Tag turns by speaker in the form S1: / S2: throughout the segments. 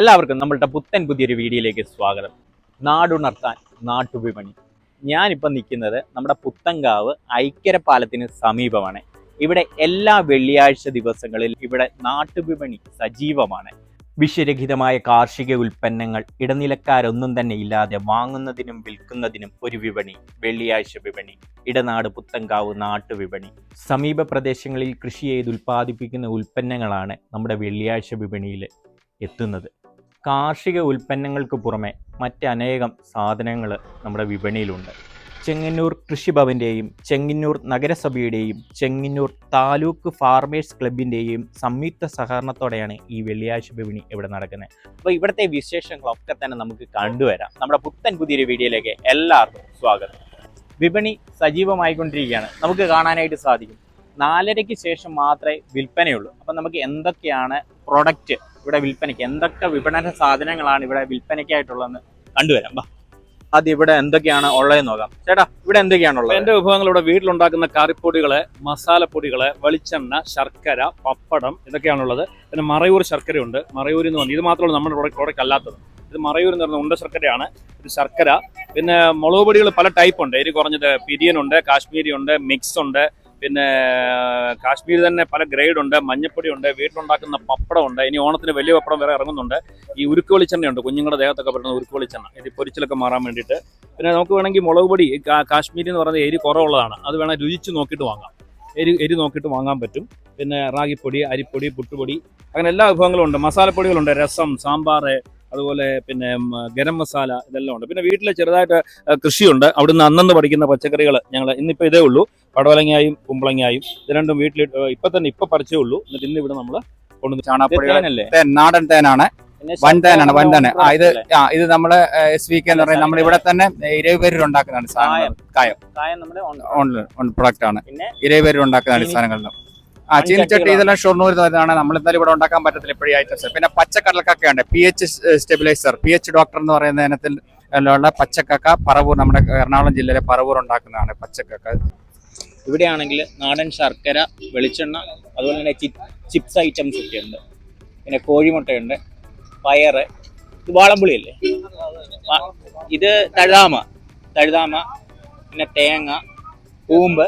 S1: എല്ലാവർക്കും നമ്മളുടെ പുത്തൻ പുതിയൊരു വീഡിയോയിലേക്ക് സ്വാഗതം. നാടുണർത്താൻ നാട്ടുവിപണി. ഞാനിപ്പോൾ നിൽക്കുന്നത് നമ്മുടെ പുത്തങ്കാവ് ഐക്യര പാലത്തിന് സമീപമാണ്. ഇവിടെ എല്ലാ വെള്ളിയാഴ്ച ദിവസങ്ങളിൽ ഇവിടെ നാട്ടുവിപണി സജീവമാണ്. വിഷരഹിതമായ കാർഷിക ഉൽപ്പന്നങ്ങൾ ഇടനിലക്കാരൊന്നും തന്നെ ഇല്ലാതെ വാങ്ങുന്നതിനും വിൽക്കുന്നതിനും ഒരു വിപണി വെള്ളിയാഴ്ച വിപണി ഇടനാട് പുത്തങ്കാവ് നാട്ടുവിപണി. സമീപ പ്രദേശങ്ങളിൽ കൃഷി ചെയ്ത് ഉൽപ്പാദിപ്പിക്കുന്ന ഉൽപ്പന്നങ്ങളാണ് നമ്മുടെ വെള്ളിയാഴ്ച വിപണിയിൽ എത്തുന്നത്. കാർഷിക ഉൽപ്പന്നങ്ങൾക്ക് പുറമെ മറ്റനേകം സാധനങ്ങൾ നമ്മുടെ വിപണിയിലുണ്ട്. ചെങ്ങന്നൂർ കൃഷിഭവന്റെയും ചെങ്ങന്നൂർ നഗരസഭയുടെയും ചെങ്ങന്നൂർ താലൂക്ക് ഫാർമേഴ്സ് ക്ലബിന്റെയും സംയുക്ത സഹകരണത്തോടെയാണ് ഈ വെള്ളിയാഴ്ച വിപണി ഇവിടെ നടക്കുന്നത്. അപ്പോൾ ഇവിടുത്തെ വിശേഷങ്ങളൊക്കെ തന്നെ നമുക്ക് കണ്ടുവരാം. നമ്മുടെ പുത്തൻ പുതിയൊരു വീഡിയോയിലേക്ക് എല്ലാവർക്കും സ്വാഗതം. വിപണി സജീവമായിക്കൊണ്ടിരിക്കുകയാണ്. നമുക്ക് കാണാനായിട്ട് സാധിക്കും. നാലരയ്ക്ക് ശേഷം മാത്രമേ വിൽപ്പനയുള്ളൂ. അപ്പം നമുക്ക് എന്തൊക്കെയാണ് പ്രൊഡക്റ്റ് ഇവിടെ വിൽപ്പനയ്ക്ക്? എന്തൊക്കെ വിപണന സാധനങ്ങളാണ് ഇവിടെ വിൽപ്പനയ്ക്കായിട്ടുള്ളതെന്ന് കണ്ടുവരാം. വാ. ആദ്യം ഇവിടെ എന്തൊക്കെയാണ് ഉള്ളതെന്ന് നോക്കാം. ചേട്ടാ ഇവിടെ എന്തൊക്കെയാണ് ഉള്ളത്?
S2: എന്റെ വിഭവങ്ങൾ ഇവിടെ വീട്ടിലുണ്ടാക്കുന്ന കറിപ്പൊടികൾ മസാലപ്പൊടികൾ വെളിച്ചെണ്ണ ശർക്കര പപ്പടം ഇതൊക്കെയാണുള്ളത്. പിന്നെ മറയൂർ ശർക്കരയുണ്ട്. മറയൂർ എന്ന് പറഞ്ഞാൽ ഇത് മാത്രമല്ല നമ്മുടെ പ്രോഡക്റ്റ് പ്രോഡക്റ്റ് അല്ലാത്തത് ഇത് മറയൂർ എന്ന് പറഞ്ഞ ഉണ്ട ശർക്കരയാണ്. ഇത് ശർക്കര. പിന്നെ മുളക് പൊടികൾ പല ടൈപ്പ് ഉണ്ട്. എരി കുറഞ്ഞത് പിരിയനുണ്ട് കാശ്മീരി ഉണ്ട് മിക്സ് ഉണ്ട്. പിന്നെ കാശ്മീർ തന്നെ പല ഗ്രേഡ് ഉണ്ട് മഞ്ഞപ്പൊടി ഉണ്ട് വീട്ടിലുണ്ടാക്കുന്ന പപ്പടം ഉണ്ട് ഇനി ഓണത്തിന് വലിയ പപ്പടം വേറെ ഇറങ്ങുന്നുണ്ട്. ഈ ഉരുക്ക് വെളിച്ചെണ്ണയുണ്ട് കുഞ്ഞുങ്ങളുടെ ദേഹത്തൊക്കെ പറ്റുന്ന ഉരുക്ക് വെളിച്ചെണ്ണ. ഇത് പൊരിച്ചിലൊക്കെ മാറാൻ വേണ്ടിയിട്ട്. പിന്നെ നമുക്ക് വേണമെങ്കിൽ മുളക് പൊടി കാശ്മീരി എന്ന് പറയുന്നത് എരി കുറവുള്ളതാണ്. അത് വേണമെങ്കിൽ രുചിച്ച് നോക്കിയിട്ട് വാങ്ങാം. എരി എരി നോക്കിയിട്ട് വാങ്ങാൻ പറ്റും. പിന്നെ റാഗിപ്പൊടി അരിപ്പൊടി പുട്ടുപൊടി അങ്ങനെ എല്ലാ വിഭവങ്ങളും ഉണ്ട്. മസാലപ്പൊടികളുണ്ട് രസം സാമ്പാർ അതുപോലെ പിന്നെ ഗരം മസാല ഇതെല്ലാം ഉണ്ട്. പിന്നെ വീട്ടിൽ ചെറുതായിട്ട് കൃഷിയുണ്ട്. അവിടുന്ന് അന്നന്ന് പഠിക്കുന്ന പച്ചക്കറികൾ ഞങ്ങൾ ഇന്നിപ്പോൾ ഇതേ ഉള്ളൂ. പടവലങ്ങായും കുമ്പളങ്ങായും ഇത് രണ്ടും വീട്ടിൽ ഇപ്പൊ തന്നെ ഇപ്പൊ പറിച്ചേ ഉള്ളൂ. എന്നിട്ട് ഇന്ന് ഇവിടെ നമ്മൾ കൊണ്ടുവന്ന്
S3: നാടൻ തേനാണ്.
S1: പിന്നെ
S3: വൻതേനാണ് വൻതേൻ ആ ഇത് ആ ഇത് നമ്മൾ എസ് വി കെ എന്ന് പറയുന്നത് നമ്മൾ ഇവിടെ തന്നെ ഇരവിപേരിൽ ഉണ്ടാക്കുന്നതാണ് സാധനങ്ങൾ. കായം.
S1: on-
S3: പ്രൊഡക്റ്റ് ആണ്.
S1: പിന്നെ
S3: ഇരവിപേരിൽ ഉണ്ടാക്കുന്ന
S1: ചീനി-
S3: അടിസ്ഥാനങ്ങളിലും ആ ചീനിച്ചട്ടി. ഇതെല്ലാം ഷൊർണൂർ വരുന്നതാണ് നമ്മൾ എന്തായാലും ഇവിടെ ഉണ്ടാക്കാൻ പറ്റത്തില്ല ഇപ്പോഴും ഐറ്റംസ് പിന്നെ പച്ചക്കടലക്കൊക്കെ ഉണ്ട്. P H stabiliser P H doctor എന്ന് പറയുന്ന ഇനത്തിൽ ഉള്ള പച്ചക്കക്ക പറവൂർ നമ്മുടെ എറണാകുളം ജില്ലയിലെ പറവൂർ ഉണ്ടാക്കുന്നതാണ് പച്ചക്കക്ക.
S1: ഇവിടെയാണെങ്കിൽ നാടൻ ശർക്കര വെളിച്ചെണ്ണ അതുപോലെ തന്നെ ചിപ്സ് ഐറ്റംസ് ഒക്കെ ഉണ്ട് പിന്നെ കോഴിമുട്ടയുണ്ട് പയറ് ഇത് വാളംപുളിയല്ലേ? അല്ലേ ഇത് തഴുതാമ തഴുതാമ പിന്നെ തേങ്ങ കൂമ്പ്.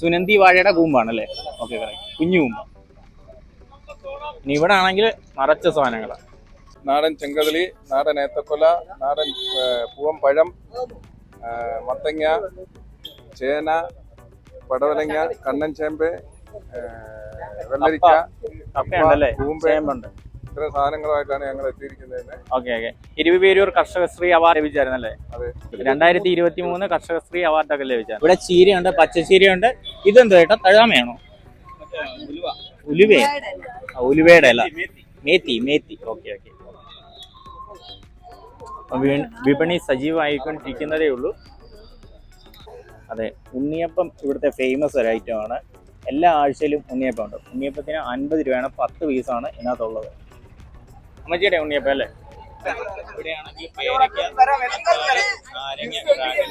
S1: സുനന്തി വാഴയുടെ കൂമ്പാണല്ലേ? ഓക്കെ കുഞ്ഞു കൂമ്പ്. ഇനി ഇവിടെ ആണെങ്കിൽ നിറച്ച സാധനങ്ങളാണ്
S4: നാടൻ ചെങ്കതളി നാടൻ ഏത്തക്കൊല നാടൻ പൂവൻ പഴം മത്തങ്ങ ചേന പടവലങ്ങ കണ്ണൻ ചേമ്പ് വെള്ളരിക്ക
S1: കപ്പയുണ്ടല്ലേ?
S4: കൂമ്പ്. ഇത്ര സാധനങ്ങളുമായിട്ടാണ് ഞങ്ങൾ എത്തിയിരിക്കുന്നത്.
S1: Okay okay. Iruperoor Karshakasree award ലഭിച്ചായിരുന്നല്ലേ? രണ്ടായിരത്തി ഇരുപത്തി മൂന്ന് കർഷകശ്രീ അവാർഡൊക്കെ ലഭിച്ച ഇവിടെ ചീരയുണ്ട് പച്ചച്ചീരയുണ്ട്. ഇതെന്താ ചേട്ടാ? തഴാമയാണോ? ഉലുവേ. ഉലുവയുടെ അല്ല മേത്തി മേത്തി. Okay okay. വിപണി സജീവമായിക്കൊണ്ടിരിക്കുന്നതേ ഉള്ളൂ. അതെ ഉണ്ണിയപ്പം ഇവിടുത്തെ ഫേമസ് ഒരു ആണ്. എല്ലാ ആഴ്ചയിലും ഉണ്ണിയപ്പം ഉണ്ട്. ഉണ്ണിയപ്പത്തിന് അൻപത് രൂപയാണ് പത്ത് പീസാണ് ഇതിനകത്തുള്ളത്. അമ്മച്ചിയുടെ ഉണ്ണിയപ്പം അല്ലേ?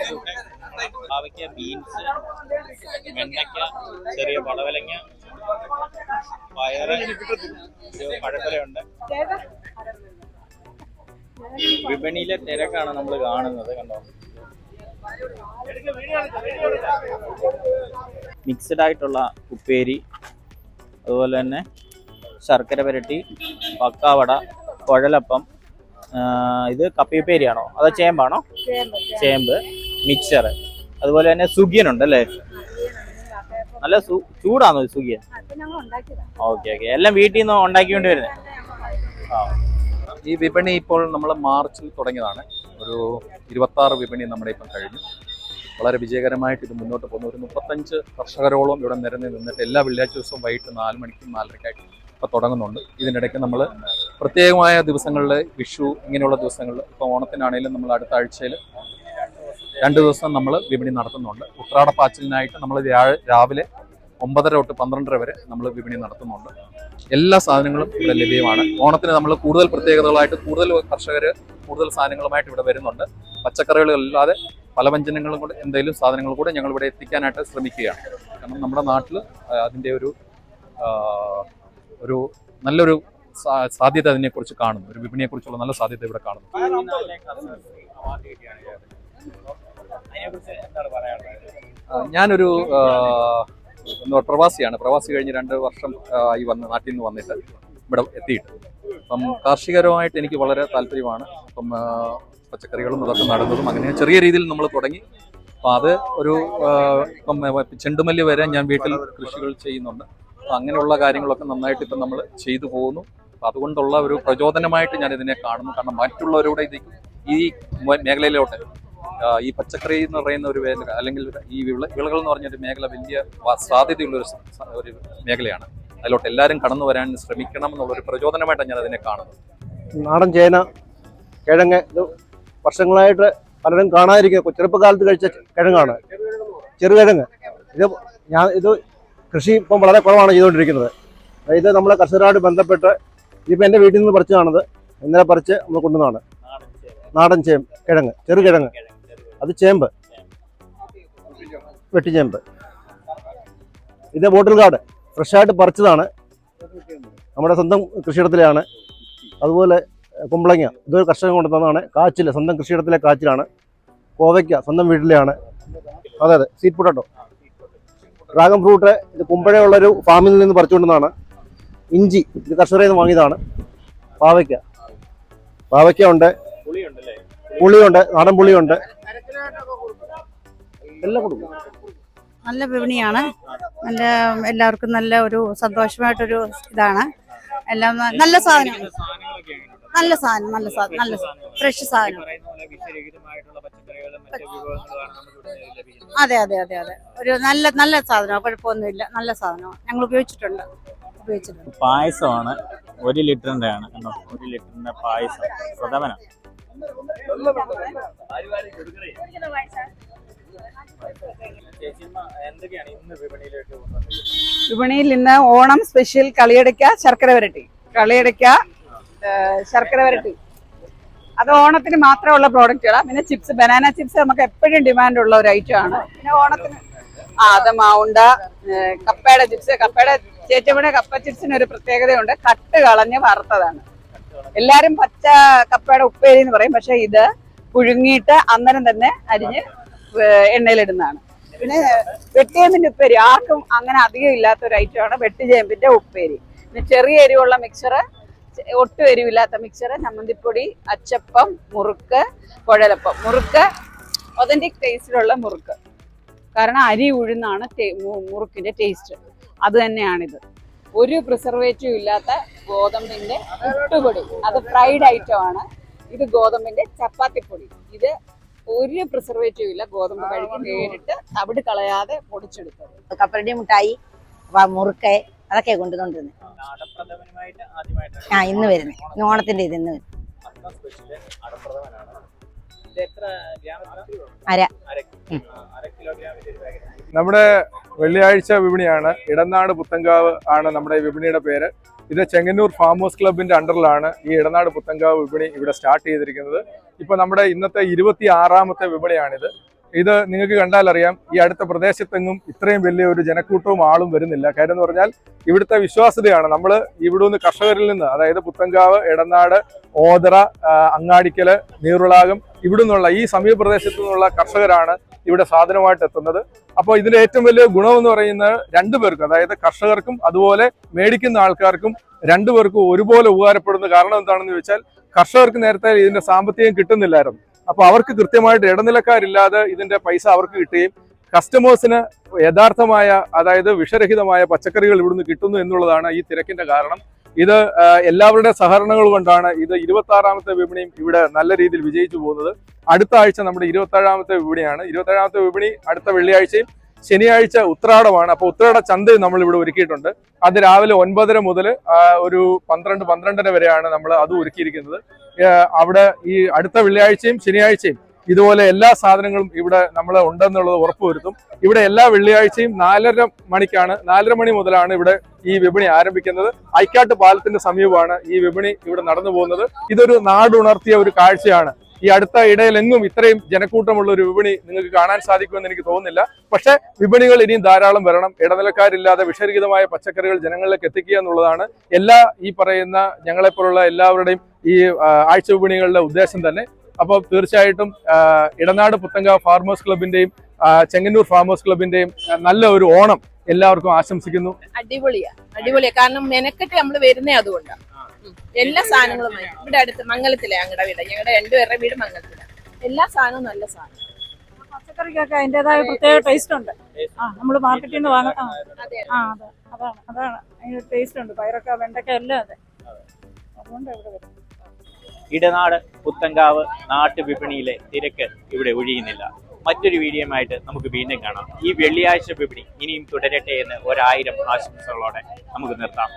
S1: ഫ്രൂട്ട് പാവയ്ക്ക ബീൻസ് വെണ്ടയ്ക്ക ചെറിയ പടവലങ്ങ പയറ് വിപണിയിലെ തിരക്കാണ് നമ്മൾ കാണുന്നത് കണ്ടോ? മിക്സഡ് ആയിട്ടുള്ള ഉപ്പേരി അതുപോലെ തന്നെ ശർക്കര പുരട്ടി പക്കാവട കുഴലപ്പം ഇത് കപ്പിപ്പേരിയാണോ അതോ ചേമ്പാണോ? ചേമ്പ് മിക്സർ. അതുപോലെ തന്നെ സുഖിയനുണ്ട് അല്ലേ? നല്ല ചൂടാണോ സുഖിയൻ? Okay okay. എല്ലാം വീട്ടിൽ നിന്ന് ഉണ്ടാക്കിക്കൊണ്ട് വരുന്നത്
S5: ഈ വിപണി ഇപ്പോൾ നമ്മൾ മാർച്ചിൽ തുടങ്ങിയതാണ്. ഒരു ഇരുപത്താറ് വിപണി നമ്മുടെ ഇപ്പം കഴിഞ്ഞു. വളരെ വിജയകരമായിട്ട് ഇത് മുന്നോട്ട് പോകുന്നു. ഒരു മുപ്പത്തഞ്ച് കർഷകരോളം ഇവിടെ നിരന്ന് നിന്നിട്ട് എല്ലാ വെള്ളിയാഴ്ച ദിവസവും വൈകിട്ട് നാല് മണിക്കും നാലരക്കായിട്ട് ഇപ്പോൾ തുടങ്ങുന്നുണ്ട്. ഇതിനിടയ്ക്ക് നമ്മൾ പ്രത്യേകമായ ദിവസങ്ങളിൽ വിഷു ഇങ്ങനെയുള്ള ദിവസങ്ങളിൽ ഇപ്പോൾ ഓണത്തിനാണെങ്കിലും നമ്മൾ അടുത്ത ആഴ്ചയിൽ രണ്ട് ദിവസം നമ്മൾ വിപണി നടത്തുന്നുണ്ട്. ഉത്രാടപ്പാച്ചിലിനായിട്ട് നമ്മൾ രാവിലെ ഒമ്പതര തൊട്ട് പന്ത്രണ്ടര വരെ നമ്മൾ വിപണി നടത്തുന്നുണ്ട്. എല്ലാ സാധനങ്ങളും ഇവിടെ ലഭ്യമാണ്. ഓണത്തിന് നമ്മൾ കൂടുതൽ പ്രത്യേകതകളായിട്ട് കൂടുതൽ കർഷകർ കൂടുതൽ സാധനങ്ങളുമായിട്ട് ഇവിടെ വരുന്നുണ്ട്. പച്ചക്കറികളില്ലാതെ പല വ്യഞ്ജനങ്ങളും കൂടെ എന്തെങ്കിലും സാധനങ്ങൾ കൂടെ ഞങ്ങൾ ഇവിടെ എത്തിക്കാനായിട്ട് ശ്രമിക്കുകയാണ്. കാരണം നമ്മുടെ നാട്ടിൽ അതിന്റെ ഒരു ഒരു നല്ലൊരു സാധ്യത അതിനെക്കുറിച്ച് കാണുന്നു. ഒരു വിപണിയെക്കുറിച്ചുള്ള നല്ല സാധ്യത ഇവിടെ കാണുന്നു. ഞാനൊരു പ്രവാസിയാണ്. പ്രവാസി കഴിഞ്ഞ് രണ്ട് വർഷം ആയി വന്ന് നാട്ടിൽ നിന്ന് വന്നിട്ട് ഇവിടെ എത്തിയിട്ട് അപ്പം കാർഷികപരമായിട്ട് എനിക്ക് വളരെ താല്പര്യമാണ്. അപ്പം പച്ചക്കറികളും അതൊക്കെ നടുന്നതും അങ്ങനെ ചെറിയ രീതിയിൽ നമ്മൾ തുടങ്ങി. അപ്പം അത് ഒരു ഇപ്പം ചെണ്ടുമല്ലി വരെ ഞാൻ വീട്ടിൽ കൃഷികൾ ചെയ്യുന്നുണ്ട്. അപ്പം അങ്ങനെയുള്ള കാര്യങ്ങളൊക്കെ നന്നായിട്ട് ഇപ്പം നമ്മൾ ചെയ്തു പോകുന്നു. അപ്പം അതുകൊണ്ടുള്ള ഒരു പ്രചോദനമായിട്ട് ഞാൻ ഇതിനെ കാണുന്നു. കാരണം മറ്റുള്ളവരുടെ ഇത് ഈ മേഖലയിലോട്ട് ഈ പച്ചക്കറി എന്ന് പറയുന്ന ഒരു അല്ലെങ്കിൽ ഈ വിള വിളകൾ എന്ന് പറഞ്ഞൊരു മേഖല വലിയ സാധ്യതയുള്ള ഒരു മേഖലയാണ്. അതിലോട്ട് എല്ലാവരും കടന്നു വരാൻ ശ്രമിക്കണം എന്നുള്ള ഒരു പ്രചോദനമായിട്ടാണ് ഞാൻ അതിനെ കാണുന്നത്.
S6: നാടൻ ചേന കിഴങ്ങ് ഇത് വർഷങ്ങളായിട്ട് പലരും കാണാതിരിക്കുക ചെറുപ്പകാലത്ത് കഴിച്ച കിഴങ്ങാണ്. ചെറുകിഴങ്ങ് ഇത് ഞാൻ ഇത് കൃഷി ഇപ്പം വളരെ കുറവാണ് ചെയ്തുകൊണ്ടിരിക്കുന്നത്. ഇത് നമ്മളെ കർഷകരായിട്ട് ബന്ധപ്പെട്ട് ഇതിപ്പോൾ എന്റെ വീട്ടിൽ നിന്ന് പറിച്ചതാണത്. ഇന്നലെ പറിച്ച് നമ്മൾ കൊണ്ടുവന്നതാണ്. നാടൻ ചേമ്പ് കിഴങ്ങ് ചെറുകിഴങ്ങ് അത് ചേമ്പ്. വെട്ടിച്ചേമ്പ് ഇത് ബോട്ടിൽ കാർഡ് ഫ്രഷായിട്ട് പറിച്ചതാണ്. നമ്മുടെ സ്വന്തം കൃഷിയിടത്തിലാണ് അതുപോലെ കുമ്പളങ്ങ. ഇതൊരു കർഷകൻ കൊണ്ടുതന്നതാണ് കാച്ചിൽ സ്വന്തം കൃഷിയിടത്തിലെ കാച്ചിലാണ്. കോവയ്ക്ക സ്വന്തം വീട്ടിലെയാണ്. അതെ അതെ സീറ്റ് പൊട്ടാറ്റോ ഡ്രാഗൺ ഫ്രൂട്ട് ഇത് കുമ്പഴയുള്ളൊരു ഫാമിൽ നിന്ന് പറിച്ചുകൊണ്ടുവന്നതാണ്. ഇഞ്ചി ഇത് കർഷകരെ നിന്ന് വാങ്ങിയതാണ്. പാവയ്ക്ക. പാവയ്ക്ക ഉണ്ട്. പുളിയുണ്ട് നാടൻ പുളിയുണ്ട്. എല്ലാം കൊടുക്കും.
S7: നല്ല വിപണിയാണ്. നല്ല എല്ലാവർക്കും നല്ല ഒരു സന്തോഷമായിട്ടൊരു ഇതാണ്. എല്ലാം നല്ല സാധനം. നല്ല സാധനം നല്ല സാധനം നല്ല ഫ്രഷ് സാധനം. അതെ അതെ അതെ അതെ. ഒരു നല്ല നല്ല സാധനമാണ് കുഴപ്പമൊന്നുമില്ല. നല്ല സാധനമാണ്. ഞങ്ങൾ ഉപയോഗിച്ചിട്ടുണ്ട്. ഉപയോഗിച്ചിട്ടുണ്ട്.
S1: പായസമാണ്. ഒരു ലിറ്ററിന്റെ ആണ് ഒരു ലിറ്ററിന്റെ പായസം. പ്രഥമന
S8: വിപണിയിൽ ഇന്ന് ഓണം സ്പെഷ്യൽ കളിയടയ്ക്ക ശർക്കര വരട്ടി. കളിയടയ്ക്ക ശർക്കര വരട്ടി. അത് ഓണത്തിന് മാത്രമുള്ള പ്രോഡക്റ്റുകളാണ് പിന്നെ ചിപ്സ് ബനാന ചിപ്സ് നമുക്ക് എപ്പോഴും ഡിമാൻഡ് ഉള്ള ഒരു ഐറ്റം ആണ്. പിന്നെ ഓണത്തിന് ആ അത് മൗണ്ട കപ്പയുടെ ചിപ്സ്. കപ്പയുടെ ചേച്ചമ്മയുടെ കപ്പ ചിപ്സിന് ഒരു പ്രത്യേകതയുണ്ട്. കട്ട് കളഞ്ഞ് വറുത്തതാണ്. എല്ലാരും പച്ച കപ്പയുടെ ഉപ്പേരി എന്ന് പറയും. പക്ഷെ ഇത് പുഴുങ്ങിയിട്ട് അന്നേരം തന്നെ അരിഞ്ഞ് എണ്ണയിലിടുന്നതാണ്. പിന്നെ വെട്ടിയേമ്പിന്റെ ഉപ്പേരി ആർക്കും അങ്ങനെ അധികം ഇല്ലാത്ത ഒരു ഐറ്റമാണ് വെട്ടിചേമ്പിന്റെ ഉപ്പേരി. പിന്നെ ചെറിയ എരിവുള്ള മിക്സർ ഒട്ടും എരിവില്ലാത്ത മിക്സർ ചമ്മന്തിപ്പൊടി അച്ചപ്പം മുറുക്ക് കുഴലപ്പം മുറുക്ക് ഒതന്റിക് ടേസ്റ്റിലുള്ള മുറുക്ക്. കാരണം അരി ഉഴുന്നാണ് മുറുക്കിന്റെ ടേസ്റ്റ് അത് തന്നെയാണിത്. ഒരു പ്രിസർവേറ്റീവ് ഇല്ലാത്ത ഗോതമ്പിന്റെ പുട്ടുപൊടി അത് ഫ്രൈഡ് ഐറ്റം ആണ്. ഇത് ഗോതമ്പിന്റെ ചപ്പാത്തിപ്പൊടി. ഇത് ഒരു പ്രിസർവേറ്റീവ് ഇല്ല. ഗോതമ്പ് കഴുകി നേരിട്ട് തവിട് കളയാതെ പൊടിച്ചെടുത്തത്.
S7: കപ്പലടി മുട്ടായി മുറുക്കെ മുറുക്ക് അതൊക്കെ കൊണ്ടുവന്നിരുന്നത് ആ ഇന്ന് വരുന്നത് ഇന്ന് ഓണത്തിന്റെ ഇത് ഇന്ന്? അര.
S1: അര അര കിലോഗ്രാമിന്റെ ഒരു പാക്കറ്റ്
S4: നമ്മുടെ വെള്ളിയാഴ്ച വിപണിയാണ്. ഇടനാട് പുത്തങ്കാവ് ആണ് നമ്മുടെ വിപണിയുടെ പേര്. ഇത് ചെങ്ങന്നൂർ ഫാം ഹൗസ് ക്ലബിന്റെ അണ്ടറിലാണ് ഈ ഇടനാട് പുത്തങ്കാവ് വിപണി ഇവിടെ സ്റ്റാർട്ട് ചെയ്തിരിക്കുന്നത്. ഇപ്പൊ നമ്മുടെ ഇന്നത്തെ ഇരുപത്തി ആറാമത്തെ വിപണിയാണിത്. ഇത് നിങ്ങൾക്ക് കണ്ടാൽ അറിയാം ഈ അടുത്ത പ്രദേശത്തെങ്ങും ഇത്രയും വലിയ ഒരു ജനക്കൂട്ടവും ആളും വരുന്നില്ല. കാര്യം എന്ന് പറഞ്ഞാൽ ഇവിടുത്തെ വിശ്വാസ്യതയാണ്. നമ്മൾ ഇവിടുന്ന് കർഷകരിൽ നിന്ന് അതായത് പുത്തങ്കാവ് ഇടനാട് ഓതറ അങ്ങാടിക്കൽ നീറുളാകം ഇവിടുന്നുള്ള ഈ സമീപ പ്രദേശത്തു നിന്നുള്ള കർഷകരാണ് ഇവിടെ സാധനമായിട്ട് എത്തുന്നത്. അപ്പോൾ ഇതിന്റെ ഏറ്റവും വലിയ ഗുണമെന്ന് പറയുന്നത് രണ്ടു പേർക്കും അതായത് കർഷകർക്കും അതുപോലെ മേടിക്കുന്ന ആൾക്കാർക്കും രണ്ടുപേർക്കും ഒരുപോലെ ഉപകാരപ്പെടുന്ന കാരണം എന്താണെന്ന് ചോദിച്ചാൽ കർഷകർക്ക് നേരത്തെ ഇതിന്റെ സാമ്പത്തികം കിട്ടുന്നില്ലായിരുന്നു. അപ്പോൾ അവർക്ക് കൃത്യമായിട്ട് ഇടനിലക്കാരില്ലാതെ ഇതിന്റെ പൈസ അവർക്ക് കിട്ടുകയും കസ്റ്റമേഴ്സിന് യഥാർത്ഥമായ അതായത് വിഷരഹിതമായ പച്ചക്കറികൾ ഇവിടുന്ന് കിട്ടുന്നു എന്നുള്ളതാണ് ഈ തിരക്കിന്റെ കാരണം. ഇത് എല്ലാവരുടെ സഹകരണങ്ങൾ കൊണ്ടാണ് ഇത് ഇരുപത്തി ആറാമത്തെ വിപണിയും ഇവിടെ നല്ല രീതിയിൽ വിജയിച്ചു പോകുന്നത്. അടുത്ത ആഴ്ച നമ്മുടെ ഇരുപത്തി ഏഴാമത്തെ വിപണിയാണ്. ഇരുപത്തി ഏഴാമത്തെ വിപണി അടുത്ത വെള്ളിയാഴ്ചയും ശനിയാഴ്ച ഉത്രാടമാണ്. അപ്പോൾ ഉത്രാട ചന്ത നമ്മൾ ഇവിടെ ഒരുക്കിയിട്ടുണ്ട്. അത് രാവിലെ ഒൻപതര മുതൽ ഒരു പന്ത്രണ്ട് പന്ത്രണ്ടര വരെയാണ് നമ്മൾ അത് ഒരുക്കിയിരിക്കുന്നത്. അവിടെ ഈ അടുത്ത വെള്ളിയാഴ്ചയും ശനിയാഴ്ചയും ഇതുപോലെ എല്ലാ സാധനങ്ങളും ഇവിടെ നമ്മൾ ഉണ്ടെന്നുള്ളത് ഉറപ്പുവരുത്തും. ഇവിടെ എല്ലാ വെള്ളിയാഴ്ചയും നാലര മണിക്കാണ് നാലര മണി മുതലാണ് ഇവിടെ ഈ വിപണി ആരംഭിക്കുന്നത്. ഐക്കാട്ട് പാലത്തിന്റെ സമീപമാണ് ഈ വിപണി ഇവിടെ നടന്നു പോകുന്നത്. ഇതൊരു നാടുണർത്തിയ ഒരു കാഴ്ചയാണ്. ഈ അടുത്ത ഇടയിലെങ്ങും ഇത്രയും ജനക്കൂട്ടമുള്ള ഒരു വിപണി നിങ്ങൾക്ക് കാണാൻ സാധിക്കുമെന്ന് എനിക്ക് തോന്നുന്നില്ല. പക്ഷേ വിപണികൾ ഇനിയും ധാരാളം വരണം. ഇടനിലക്കാരില്ലാതെ വിഷരഹിതമായ പച്ചക്കറികൾ ജനങ്ങളിലേക്ക് എത്തിക്കുക എന്നുള്ളതാണ് എല്ലാ ഈ പറയുന്ന ഞങ്ങളെപ്പോലുള്ള എല്ലാവരുടെയും ഈ ആഴ്ച വിപണികളുടെ ഉദ്ദേശം തന്നെ. അപ്പോൾ തീർച്ചയായിട്ടും ഇടനാട് പുത്തങ്കാവ് ഫാർമേഴ്സ് ക്ലബിന്റെയും ചെങ്ങന്നൂർ ഫാർമേഴ്സ് ക്ലബിന്റെയും നല്ല ഒരു ഓണം എല്ലാവർക്കും ആശംസിക്കുന്നു.
S9: അടിപൊളിയാ അടിപൊളിയാ. കാരണം മെനക്കെട്ട് നമ്മൾ വരുന്നേ അതുകൊണ്ടാണ് എല്ലാ സാധനങ്ങളും ഇവിടെ അടുത്ത് മംഗലത്തിലെ ഞങ്ങളുടെ വീട്. ഞങ്ങളുടെ രണ്ടുപേരുടെ വീട് മംഗലത്തിലാണ് എല്ലാ സാധനവും നല്ല സാധനം.
S10: പച്ചക്കറിക്കൊക്കെ അതിന്റെതായ പ്രത്യേക ടേസ്റ്റ് ഉണ്ട്. ആ നമ്മൾ മാർക്കറ്റിൽ നിന്ന് വാങ്ങും ആ
S9: അതെ
S10: അതെ. അതാണ് അതാണ്. അതിന് ടേസ്റ്റ് ഉണ്ട്. പയറൊക്കെ വെണ്ടക്ക എല്ലാം അതെ. അതുകൊണ്ട് ഇവിടെ വരും.
S1: ഇടനാട് പുത്തങ്കാവ് നാട്ടുവിപണിയിലെ തിരക്ക് ഇവിടെ ഒഴിയുന്നില്ല. മറ്റൊരു വീഡിയോയുമായിട്ട് നമുക്ക് വീണ്ടും കാണാം. ഈ വെള്ളിയാഴ്ച വിപണി ഇനിയും തുടരട്ടെ എന്ന് ഒരായിരം ആശംസകളോടെ നമുക്ക് നിർത്താം.